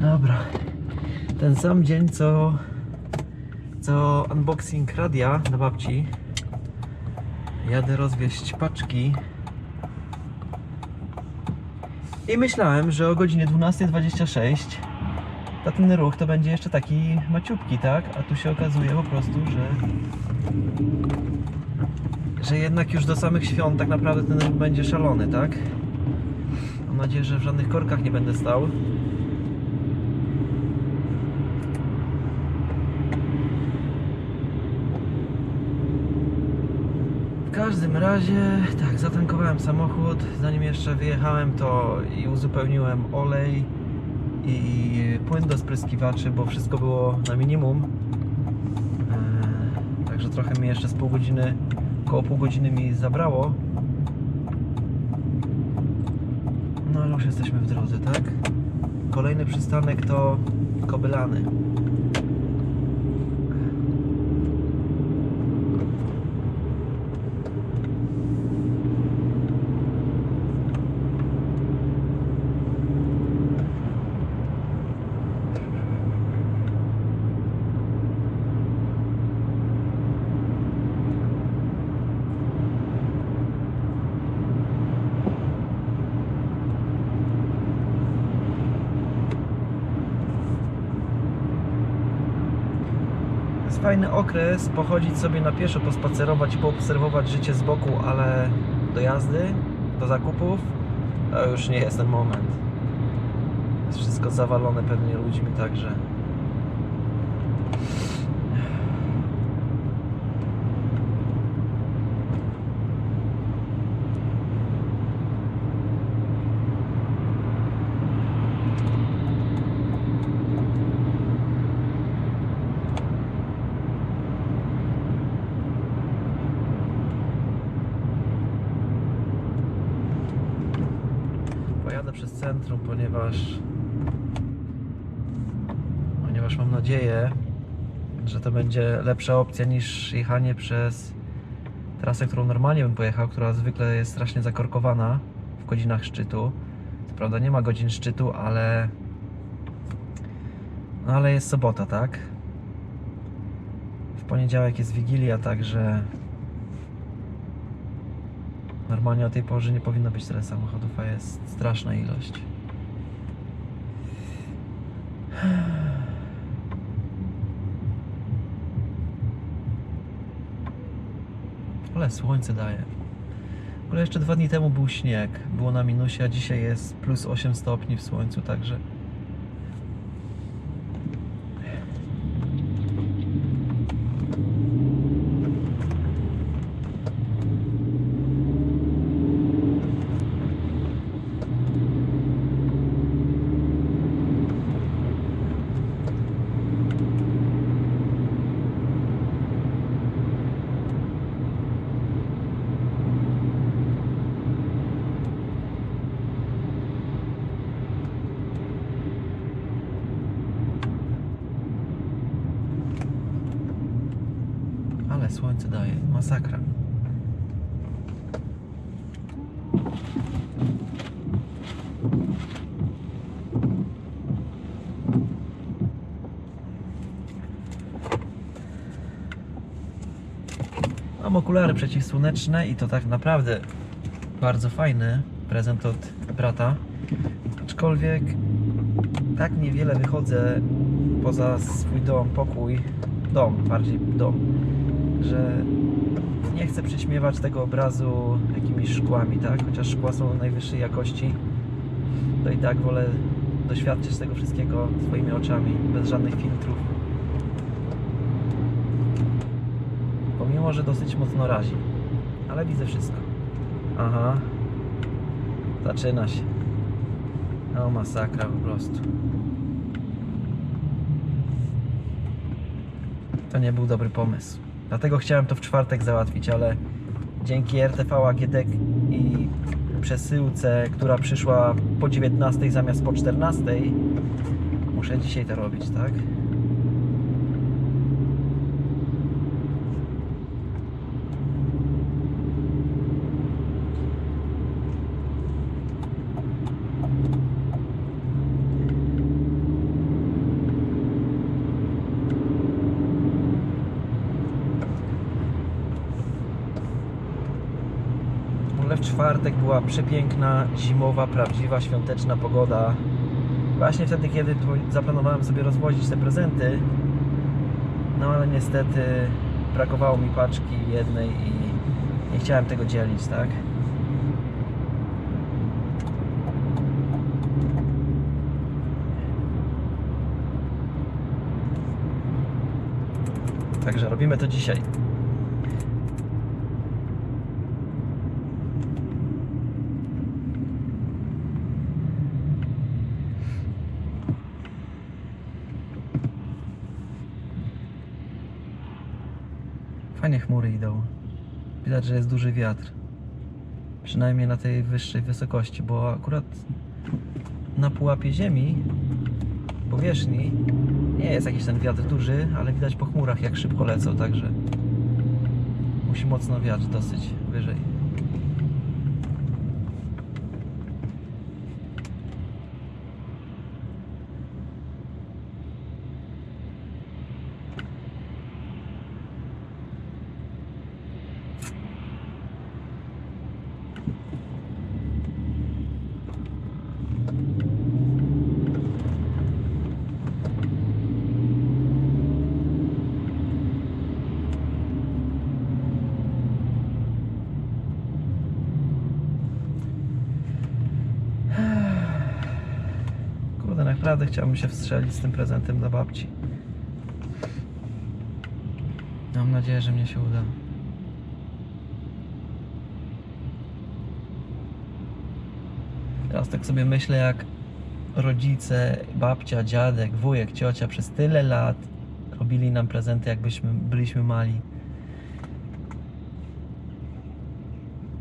Dobra. Ten sam dzień co co unboxing radia na babci. Jadę rozwieźć paczki. I myślałem, że o godzinie 12.26 to ten ruch to będzie jeszcze taki maciupki, tak? A tu się okazuje po prostu, że że jednak już do samych świąt tak naprawdę ten ruch będzie szalony, tak? Mam nadzieję, że w żadnych korkach nie będę stał. Każdym razie, tak, zatankowałem samochód. Zanim jeszcze wyjechałem, to i uzupełniłem olej i płyn do spryskiwaczy, bo wszystko było na minimum. Eee, Także trochę mi jeszcze z pół godziny, około pół godziny mi zabrało. No ale już jesteśmy w drodze, tak? Kolejny przystanek to Kobylany. Fajny okres, pochodzić sobie na pieszo, pospacerować poobserwować życie z boku, ale do jazdy, do zakupów, to już nie jest ten moment. Jest wszystko zawalone pewnie ludźmi, także. Pojadę przez centrum, ponieważ ponieważ mam nadzieję, że to będzie lepsza opcja niż jechanie przez trasę, którą normalnie bym pojechał, która zwykle jest strasznie zakorkowana w godzinach szczytu. Co prawda nie ma godzin szczytu, ale no ale jest sobota, tak? W poniedziałek jest Wigilia, także Normalnie o tej porze nie powinno być tyle samochodów, a jest straszna ilość. Ale słońce daje. W ogóle jeszcze dwa dni temu był śnieg. Było na minusie, a dzisiaj jest plus 8 stopni w słońcu, także ale słońce daje. Masakra. Mam okulary przeciwsłoneczne i to tak naprawdę bardzo fajny prezent od brata. Aczkolwiek tak niewiele wychodzę poza swój dom, pokój, dom, bardziej dom, że nie chcę przyćmiewać tego obrazu jakimiś szkłami, tak? Chociaż szkła są najwyższej jakości, to i tak wolę doświadczyć tego wszystkiego swoimi oczami, bez żadnych filtrów. Pomimo, że dosyć mocno razi, ale widzę wszystko. Aha, zaczyna się. No masakra po prostu. To nie był dobry pomysł. Dlatego chciałem to w czwartek załatwić, ale dzięki RTV AGD i przesyłce, która przyszła po 19 zamiast po 14, muszę dzisiaj to robić, tak? Czwartek była przepiękna, zimowa, prawdziwa, świąteczna pogoda. Właśnie wtedy, kiedy zaplanowałem sobie rozwozić te prezenty, no ale niestety brakowało mi paczki jednej i nie chciałem tego dzielić, tak? Także robimy to dzisiaj. Chmury idą. Widać, że jest duży wiatr. Przynajmniej na tej wyższej wysokości, bo akurat na pułapie ziemi, powierzchni, nie jest jakiś ten wiatr duży, ale widać po chmurach jak szybko lecą, także musi mocno wiatr dosyć wyżej. Naprawdę chciałbym się wstrzelić z tym prezentem dla babci. Mam nadzieję, że mnie się uda. Teraz tak sobie myślę, jak rodzice, babcia, dziadek, wujek, ciocia przez tyle lat robili nam prezenty, jakbyśmy byliśmy mali.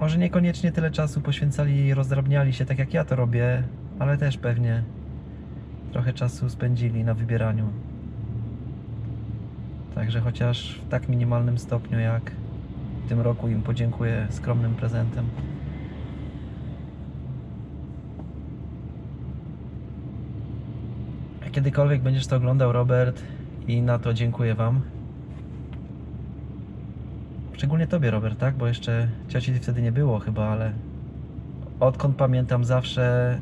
Może niekoniecznie tyle czasu poświęcali i rozdrabniali się tak jak ja to robię, ale też pewnie trochę czasu spędzili na wybieraniu. Także chociaż w tak minimalnym stopniu jak w tym roku im podziękuję skromnym prezentem. Kiedykolwiek będziesz to oglądał, Robert, i na to dziękuję Wam. Szczególnie Tobie, Robert, tak? Bo jeszcze cioci wtedy nie było chyba, ale odkąd pamiętam zawsze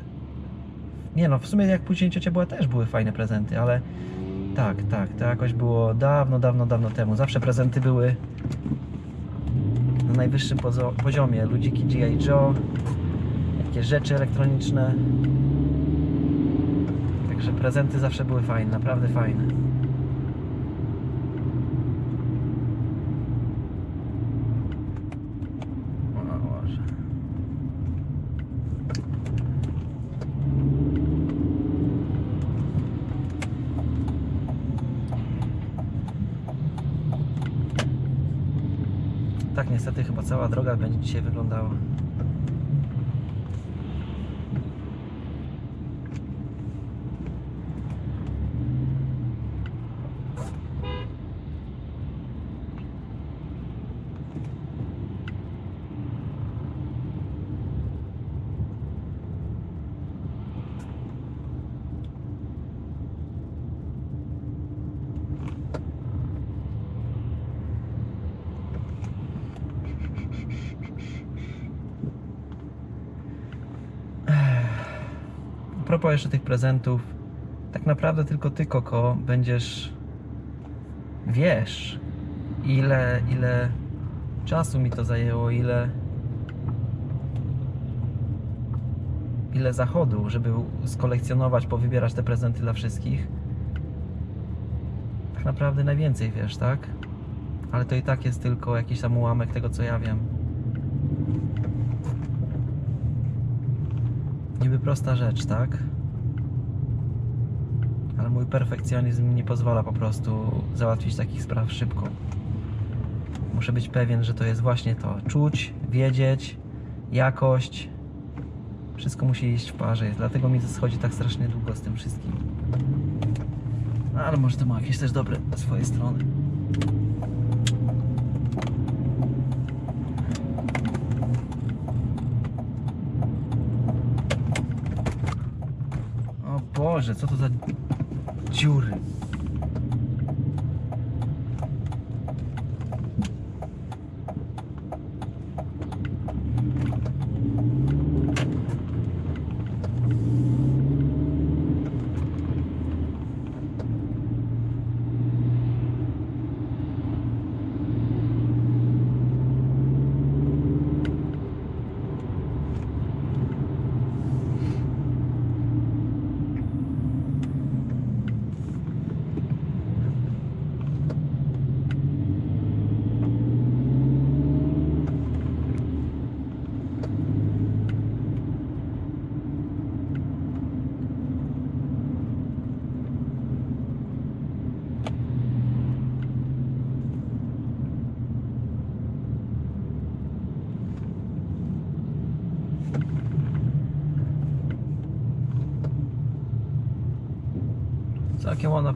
nie no, w sumie jak później ciocia była też były fajne prezenty, ale tak, tak, to jakoś było dawno, dawno, dawno temu. Zawsze prezenty były na najwyższym poziomie. Ludziki G.I. Joe, jakieś rzeczy elektroniczne. Także prezenty zawsze były fajne, naprawdę fajne. O Boże. Tak, niestety chyba cała droga będzie dzisiaj wyglądała. A propos jeszcze tych prezentów, tak naprawdę tylko ty, Koko, będziesz wiesz, ile, ile czasu mi to zajęło, ile ile zachodu, żeby skolekcjonować, powybierać te prezenty dla wszystkich. Tak naprawdę najwięcej wiesz, tak? Ale to i tak jest tylko jakiś tam ułamek tego, co ja wiem. Niby prosta rzecz, tak? Mój perfekcjonizm nie pozwala po prostu załatwić takich spraw szybko. Muszę być pewien, że to jest właśnie to. Czuć, wiedzieć, jakość. Wszystko musi iść w parze. Dlatego mi to schodzi tak strasznie długo z tym wszystkim. No, ale może to ma jakieś też dobre swoje strony. O Boże, co to za children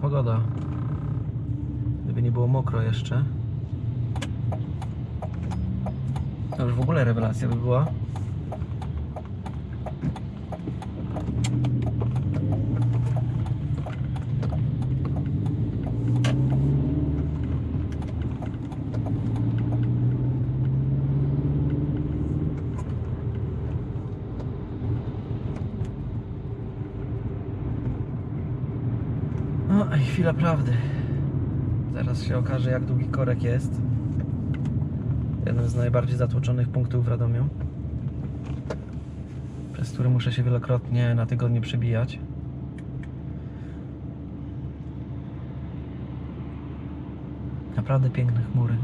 pogoda. Gdyby nie było mokro jeszcze. To już w ogóle rewelacja by była. No i chwila prawdy. Zaraz się okaże jak długi korek jest. Jeden z najbardziej zatłoczonych punktów w Radomiu. Przez który muszę się wielokrotnie na tygodnie przebijać. Naprawdę piękne chmury.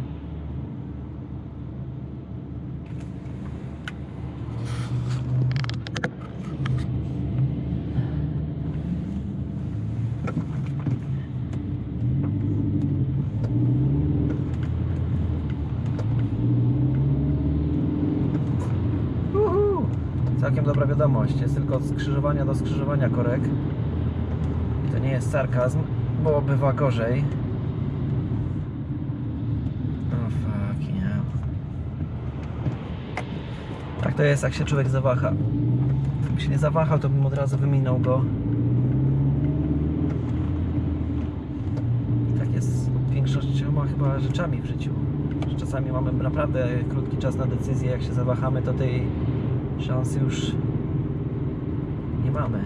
Całkiem dobra wiadomość. Jest tylko od skrzyżowania do skrzyżowania korek. To nie jest sarkazm, bo bywa gorzej. O fuck, nie. Tak to jest, jak się człowiek zawaha. Gdybym się nie zawahał, to bym od razu wyminął go. I tak jest z większościoma chyba rzeczami w życiu. Czasami mamy naprawdę krótki czas na decyzję, jak się zawahamy, to tej szansy już nie mamy.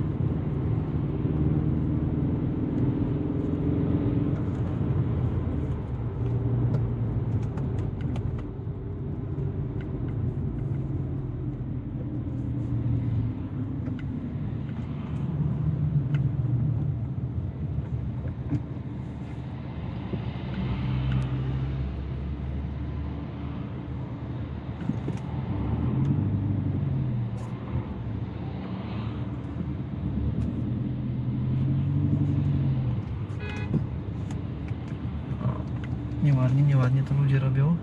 O, nieładnie, nieładnie to ludzie robią.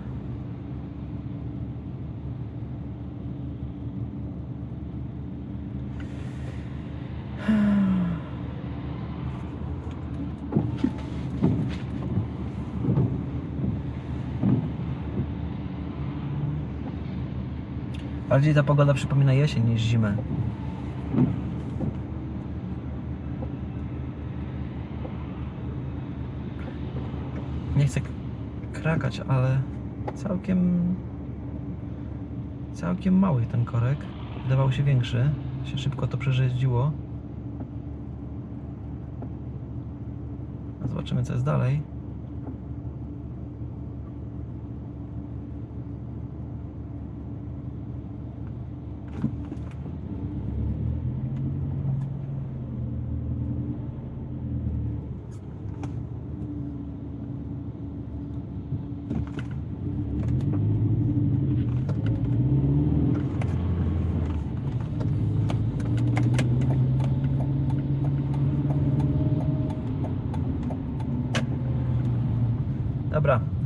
Bardziej ta pogoda przypomina jesień niż zimę. nie chcę k- krakać, ale całkiem całkiem mały ten korek. Wydawał się większy. Się szybko to przejeździło. Zobaczymy co jest dalej.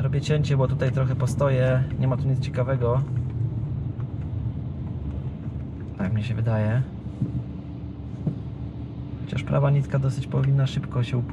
Dobra, robię cięcie, bo tutaj trochę postoję. Nie ma tu nic ciekawego. Tak mi się wydaje. Chociaż prawa nitka dosyć powinna szybko się upłynąć.